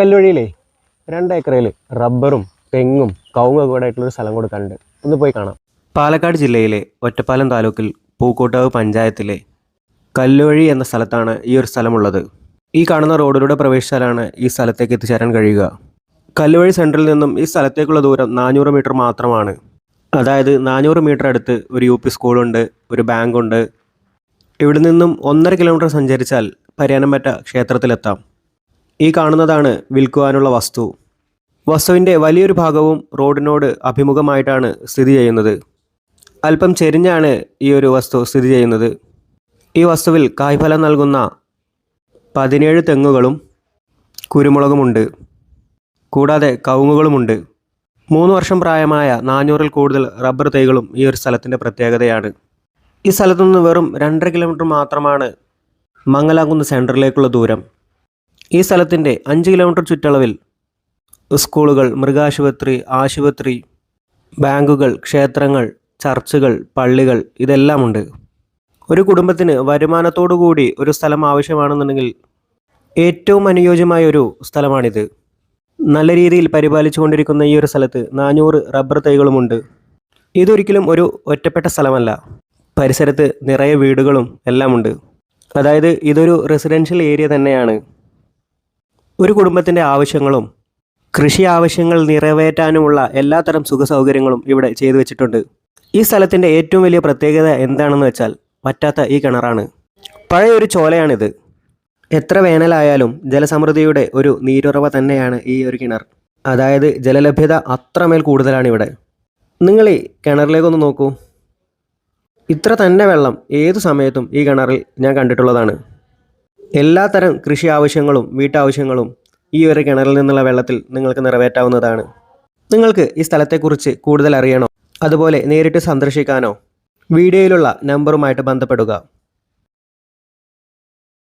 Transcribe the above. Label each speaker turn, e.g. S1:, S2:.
S1: കല്ലുവഴിയിലേ രണ്ട് ഏക്കറയിൽ റബ്ബറും തെങ്ങും കവുങ്ങൊക്കെ കൂടെ ആയിട്ടുള്ളൊരു സ്ഥലം കൊടുക്കാനുണ്ട്. ഒന്ന് പോയി കാണാം. പാലക്കാട് ജില്ലയിലെ ഒറ്റപ്പാലം താലൂക്കിൽ പൂക്കോട്ടാവ് പഞ്ചായത്തിലെ കല്ലുവഴി എന്ന സ്ഥലത്താണ് ഈ ഒരു സ്ഥലമുള്ളത്. ഈ കാണുന്ന റോഡിലൂടെ പ്രവേശിച്ചാലാണ് ഈ സ്ഥലത്തേക്ക് എത്തിച്ചേരാൻ കഴിയുക. കല്ലുവഴി സെന്ററിൽ നിന്നും ഈ സ്ഥലത്തേക്കുള്ള ദൂരം നാനൂറ് മീറ്റർ മാത്രമാണ്. അതായത് നാനൂറ് മീറ്റർ അടുത്ത് ഒരു യു പി സ്കൂളുണ്ട് ഒരു ബാങ്കുണ്ട്. ഇവിടെ നിന്നും ഒന്നര കിലോമീറ്റർ സഞ്ചരിച്ചാൽ പരിയാനംപറ്റ ക്ഷേത്രത്തിലെത്താം. ഈ കാണുന്നതാണ് വിൽക്കുവാനുള്ള വസ്തു. വസ്തുവിന്റെ വലിയൊരു ഭാഗവും റോഡിനോട് അഭിമുഖമായിട്ടാണ് സ്ഥിതി ചെയ്യുന്നത്. അല്പം ചെരിഞ്ഞാണ് ഈ ഒരു വസ്തു സ്ഥിതി ചെയ്യുന്നത്. ഈ വസ്തുവിൽ കായ്ഫലം നൽകുന്ന പതിനേഴ് തെങ്ങുകളും കുരുമുളകുമുണ്ട്. കൂടാതെ കവുങ്ങുകളുമുണ്ട്. മൂന്ന് വർഷം പ്രായമായ നാനൂറിൽ കൂടുതൽ റബ്ബർ തൈകളും ഈ ഒരു സ്ഥലത്തിന്റെ പ്രത്യേകതയാണ്. ഈ സ്ഥലത്തുനിന്ന് വെറും രണ്ടര കിലോമീറ്റർ മാത്രമാണ് മംഗലാകുന്ന് സെന്ററിലേക്കുള്ള ദൂരം. ഈ സ്ഥലത്തിന്റെ അഞ്ച് കിലോമീറ്റർ ചുറ്റളവിൽ സ്കൂളുകൾ മൃഗാശുപത്രി ആശുപത്രി ബാങ്കുകൾ ക്ഷേത്രങ്ങൾ ചർച്ചുകൾ പള്ളികൾ ഇതെല്ലാമുണ്ട്. ഒരു കുടുംബത്തിന് വരുമാനത്തോടു കൂടി ഒരു സ്ഥലം ആവശ്യമാണെന്നുണ്ടെങ്കിൽ ഏറ്റവും അനുയോജ്യമായ ഒരു സ്ഥലമാണിത്. നല്ല രീതിയിൽ പരിപാലിച്ചുകൊണ്ടിരിക്കുന്ന ഈ ഒരു സ്ഥലത്ത് നാനൂറ് റബ്ബർ തൈകളുമുണ്ട്. ഇതൊരിക്കലും ഒരു ഒറ്റപ്പെട്ട സ്ഥലമല്ല. പരിസരത്ത് നിറയെ വീടുകളും എല്ലാമുണ്ട്. അതായത് ഇതൊരു റെസിഡൻഷ്യൽ ഏരിയ തന്നെയാണ്. ഒരു കുടുംബത്തിന്റെ ആവശ്യങ്ങളും കൃഷി ആവശ്യങ്ങൾ നിറവേറ്റാനുമുള്ള എല്ലാത്തരം സുഖ സൗകര്യങ്ങളും ഇവിടെ ചെയ്തു വെച്ചിട്ടുണ്ട്. ഈ സ്ഥലത്തിന്റെ ഏറ്റവും വലിയ പ്രത്യേകത എന്താണെന്ന് വെച്ചാൽ പറ്റാത്ത ഈ കിണറാണ്. പഴയൊരു ചോലയാണിത്. എത്ര വേനലായാലും ജലസമൃദ്ധിയുടെ ഒരു നീരുറവ തന്നെയാണ് ഈ ഒരു കിണർ. അതായത് ജലലഭ്യത അത്രമേൽ കൂടുതലാണ് ഇവിടെ നിങ്ങൾ ഈ കിണറിലേക്കൊന്ന് നോക്കൂ. ഇത്ര തന്നെ വെള്ളം ഏത് സമയത്തും ഈ കിണറിൽ ഞാൻ കണ്ടിട്ടുള്ളതാണ്. എല്ലാത്തരം കൃഷി ആവശ്യങ്ങളും വീട്ടാവശ്യങ്ങളും ഈ ഒരു കിണറിൽ നിന്നുള്ള വെള്ളത്തിൽ നിങ്ങൾക്ക് നിറവേറ്റാവുന്നതാണ്. നിങ്ങൾക്ക് ഈ സ്ഥലത്തെക്കുറിച്ച് കൂടുതൽ അറിയണോ? അതുപോലെ നേരിട്ട് സന്ദർശിക്കാനോ? വീഡിയോയിലുള്ള നമ്പറുമായിട്ട് ബന്ധപ്പെടുക.